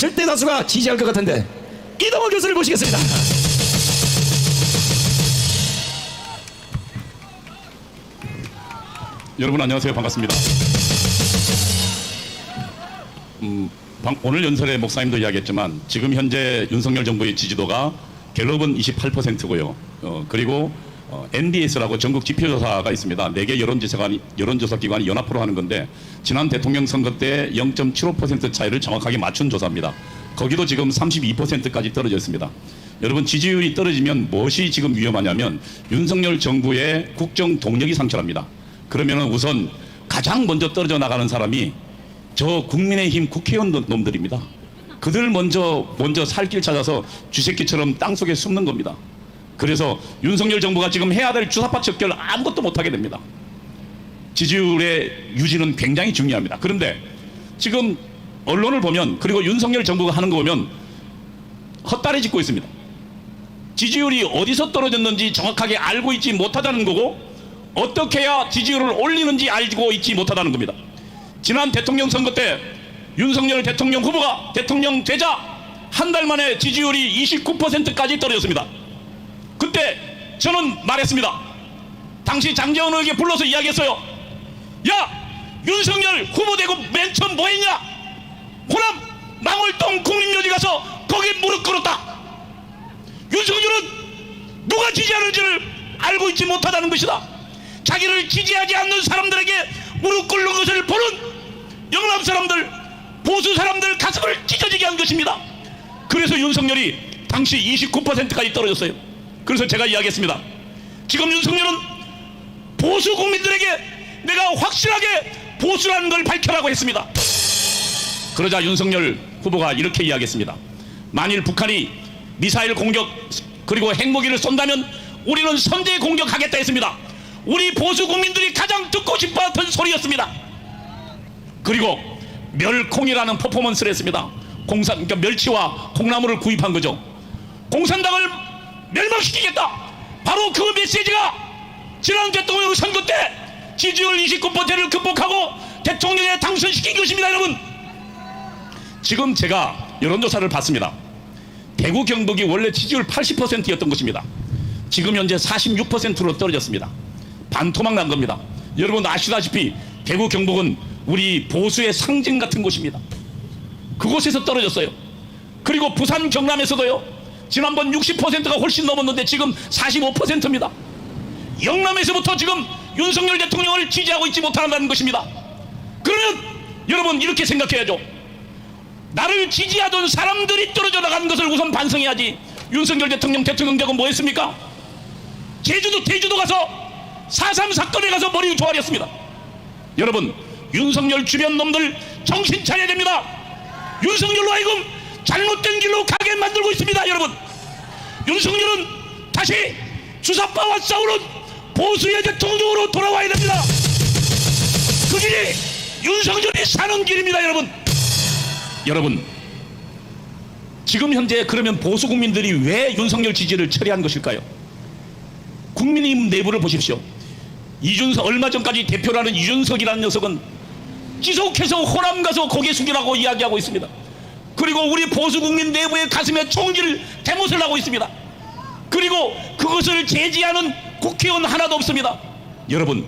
절대 다수가 지지할 것 같은데 이동호 교수를 모시겠습니다. 여러분 안녕하세요 반갑습니다. 음, 방- 오늘 연설의 목사님도 이야기했지만 지금 현재 윤석열 정부의 지지도가 갤럽은 28%고요. 어, 그리고 어, NBS라고 전국 지표조사가 있습니다. 네 개 여론조사기관이, 여론조사 기관이 연합으로 하는 건데 지난 대통령 선거 때 0.75% 차이를 정확하게 맞춘 조사입니다. 거기도 지금 32%까지 떨어져 있습니다. 여러분 지지율이 떨어지면 무엇이 지금 위험하냐면 윤석열 정부의 국정 동력이 상처납니다. 그러면은 우선 가장 먼저 떨어져 나가는 사람이 저 국민의힘 국회의원 놈- 놈들입니다. 그들 먼저 먼저 살길 찾아서 쥐새끼처럼 땅 속에 숨는 겁니다. 그래서 윤석열 정부가 지금 해야 될 주사파 척결 아무것도 못하게 됩니다. 지지율의 유지는 굉장히 중요합니다. 그런데 지금 언론을 보면 그리고 윤석열 정부가 하는 거 보면 헛다리 짚고 있습니다. 지지율이 어디서 떨어졌는지 정확하게 알고 있지 못하다는 거고 어떻게 해야 지지율을 올리는지 알고 있지 못하다는 겁니다. 지난 대통령 선거 때 윤석열 대통령 후보가 대통령 되자 한 달 만에 지지율이 29%까지 떨어졌습니다. 그때 저는 말했습니다. 당시 장재원 의원에게 불러서 이야기했어요. 야 윤석열 후보 되고 맨 처음 뭐 했냐? 호남 망월동 국민묘지 가서 거기 무릎 꿇었다. 윤석열은 누가 지지하는지를 알고 있지 못하다는 것이다. 자기를 지지하지 않는 사람들에게 무릎 꿇는 것을 보는 영남 사람들, 보수 사람들 가슴을 찢어지게 한 것입니다. 그래서 윤석열이 당시 29%까지 떨어졌어요. 그래서 제가 이야기했습니다. 지금 윤석열은 보수 국민들에게 내가 확실하게 보수라는 걸 밝혀라고 했습니다. 그러자 윤석열 후보가 이렇게 이야기했습니다. 만일 북한이 미사일 공격 그리고 핵무기를 쏜다면 우리는 선제 공격하겠다 했습니다. 우리 보수 국민들이 가장 듣고 싶어했던 소리였습니다. 그리고 멸콩이라는 퍼포먼스를 했습니다. 공산 그러니까 멸치와 콩나물을 구입한 거죠. 공산당을 멸망시키겠다. 바로 그 메시지가 지난 대통령 선거 때 지지율 29%를 극복하고 대통령에 당선시킨 것입니다, 여러분. 지금 제가 여론조사를 봤습니다. 대구 경북이 원래 지지율 80%였던 것입니다. 지금 현재 46%로 떨어졌습니다. 반토막 난 겁니다. 여러분 아시다시피 대구 경북은 우리 보수의 상징 같은 곳입니다. 그곳에서 떨어졌어요. 그리고 부산 경남에서도요. 지난번 60%가 훨씬 넘었는데 지금 45%입니다. 영남에서부터 지금 윤석열 대통령을 지지하고 있지 못한다는 것입니다. 그러면 여러분 이렇게 생각해야죠. 나를 지지하던 사람들이 떨어져 나간 것을 우선 반성해야지. 윤석열 대통령 대통령 되고 뭐 했습니까? 제주도 대주도 가서 4.3 사건에 가서 머리 조아렸습니다. 여러분 윤석열 주변 놈들 정신 차려야 됩니다. 윤석열로 하여금 잘못된 길로 가게 만들고 있습니다. 여러분 윤석열은 다시 주사파와 싸우는 보수의 대통령으로 돌아와야 됩니다. 그 길이 윤석열이 사는 길입니다. 여러분 여러분 지금 현재 그러면 보수 국민들이 왜 윤석열 지지를 처리한 것일까요? 국민의힘 내부를 보십시오. 이준석 얼마 전까지 대표라는 이준석이라는 녀석은 지속해서 호남 가서 고개 숙이라고 이야기하고 있습니다. 그리고 우리 보수 국민 내부의 가슴에 총질 대못을 하고 있습니다. 그리고 그것을 제지하는 국회의원 하나도 없습니다. 여러분,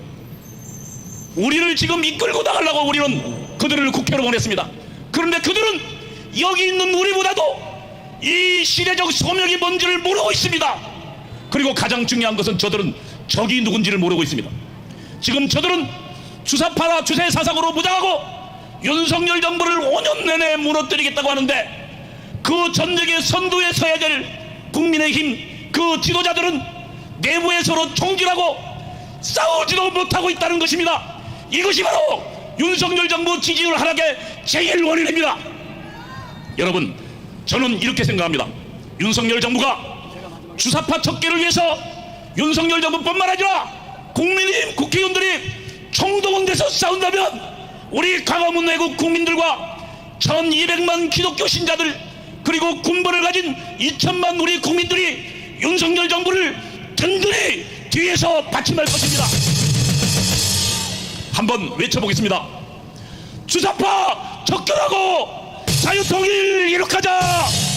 우리를 지금 이끌고 나가려고 우리는 그들을 국회로 보냈습니다. 그런데 그들은 여기 있는 우리보다도 이 시대적 소명이 뭔지를 모르고 있습니다. 그리고 가장 중요한 것은 저들은 적이 누군지를 모르고 있습니다. 지금 저들은 주사파와 주세 사상으로 무장하고 윤석열 정부를 5년 내내 무너뜨리겠다고 하는데 그 전역의 선두에 서야 될 국민의힘 그 지도자들은 내부에 서로 총질하고 싸우지도 못하고 있다는 것입니다. 이것이 바로 윤석열 정부 지지율 하락의 제일 원인입니다. 여러분, 저는 이렇게 생각합니다. 윤석열 정부가 주사파 척결을 위해서 윤석열 정부뿐만 아니라 국민의힘 국회의원들이 총동원돼서 싸운다면 우리 광화문 내국 국민들과 1200만 기독교 신자들 그리고 군벌을 가진 2천만 우리 국민들이 윤석열 정부를 든든히 뒤에서 받침할 것입니다. 한번 외쳐보겠습니다. 주사파 척결하고 자유통일 이룩하자